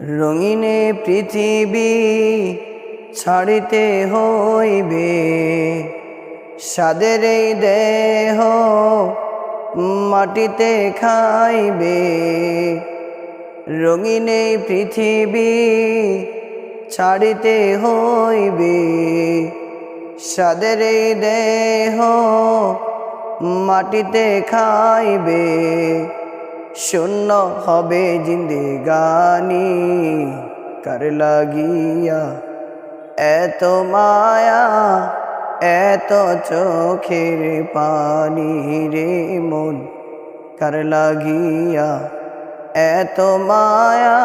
রঙিনে পৃথিবী ছাড়িতে হইবে। সাদের এই দেহ মাটিতে খাইবে। রঙিনে পৃথিবী ছাড়িতে হইবে। সাদের এই দেহ মাটিতে খাইবে। শূন্য হবে জিন্দেগানি, কার লাগিয়া এত মায়া, এত চোখের পানি রে মন, কার লাগিয়া এত মায়া,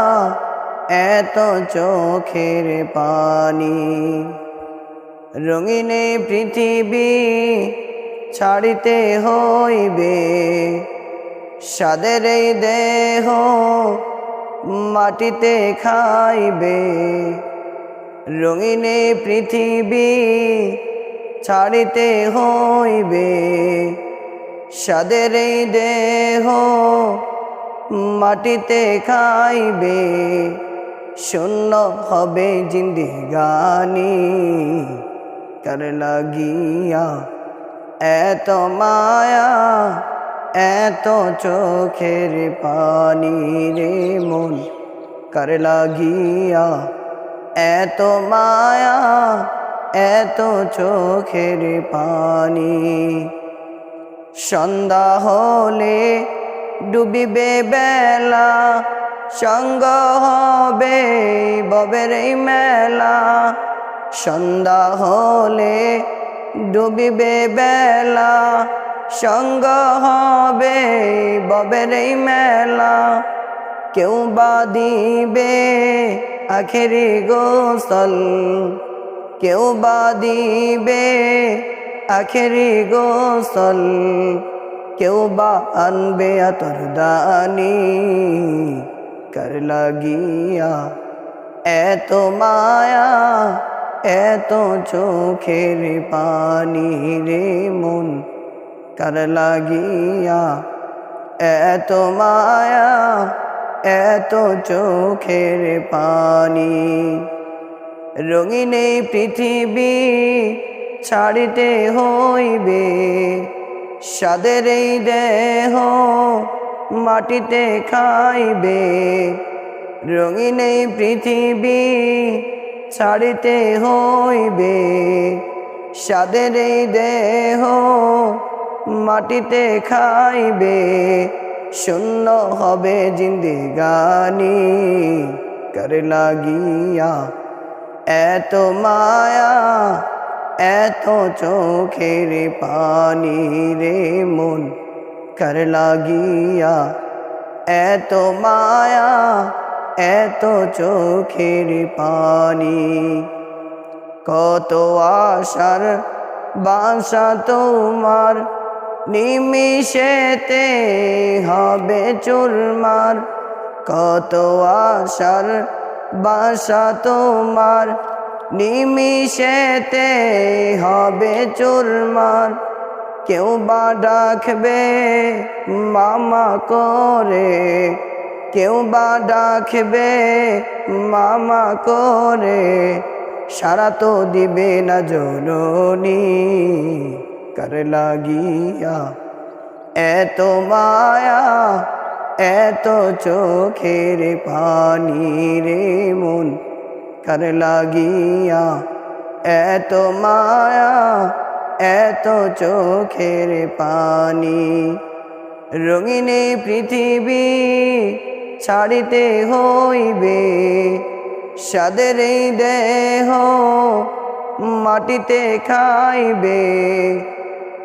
এত চোখের পানি। রঙিনে পৃথিবী ছাড়িতে হইবে সাদের এই দেহ মাটিতে খাইবে। রঙিনে পৃথিবী ছাড়িতে হইবে। সাদের এই দেহ মাটিতে খাইবে। শূন্য হবে জিন্দিগানি, কার লাগিয়া এত মায়া এত চোখের পানি রে মন কার লাগিয়া? এত মায়া, এত চোখের পানি। সন্ধ্যা হলে ডুবিবে বেলা, সঙ্গ হবে ববের মেলা। সন্ধ্যা হলে ডুবিবে বেলা সঙ্গ হবে ববের এই মেলা। কেউ বা দিবে আখেরি গোসল। কেউ বা দিবে আখেরি গোসল। কেউ বা আনবে আতর দানি। কার লাগিয়া এত মায়া, এত চোখের পানি রে মন। কার লাগিয়া এত মায়া এত চোখের পানি রঙিনে পৃথিবী ছাড়িতে হইবে সাদের এই দেহ মাটিতে খাইবে। রঙিনে পৃথিবী ছাড়িতে হইবে সাদের এই দেহ মাটিতে খাইবে, শূন্য হবে জিন্দিগানি। কার লাগিয়া এত মায়া, এত চোখের পানি রে মন। কার লাগিয়া এত মায়া, এত চোখের পানি। কত আশার বাসা তোমার নিমিশেতে হবে চুরমার। কত আশার বাসা তোমার। নিমিশেতে হবে চুরমার। কেউ বা ডাকবে, মামা করে। কেউ বা ডাকবে, মামা করে। সারা তো দিবে না জননী। কার লাগিয়া এত মায়া এত চোখের পানি রে মন কার লাগিয়া এত মায়া এত চোখের পানি রঙিনে পৃথিবী ছাড়িতে হইবে সাদের দেহ মাটিতে খাইবে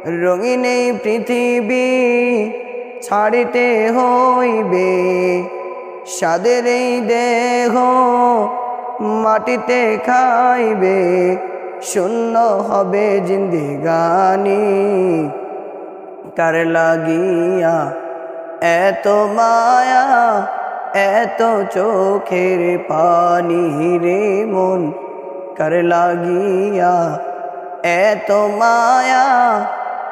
রঙিনে পৃথিবী ছাড়িতে হইবে। সাদের এই দেহ মাটিতে খাইবে। শূন্য হবে জিন্দিগানি। কার লাগিয়া এত মায়া, এত চোখের পানি রে মন। কার লাগিয়া এত মায়া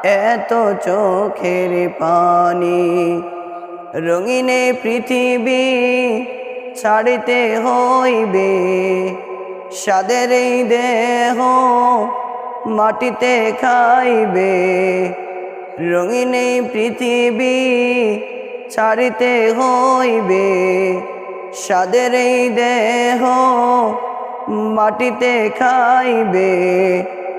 এত চোখের পানি, রঙিনে পৃথিবী ছাড়িতে হইবে। সাদের এই দেহ মাটিতে খাইবে। রঙিন পৃথিবী ছাড়িতে হইবে। সাদের এই দেহ মাটিতে খাইবে।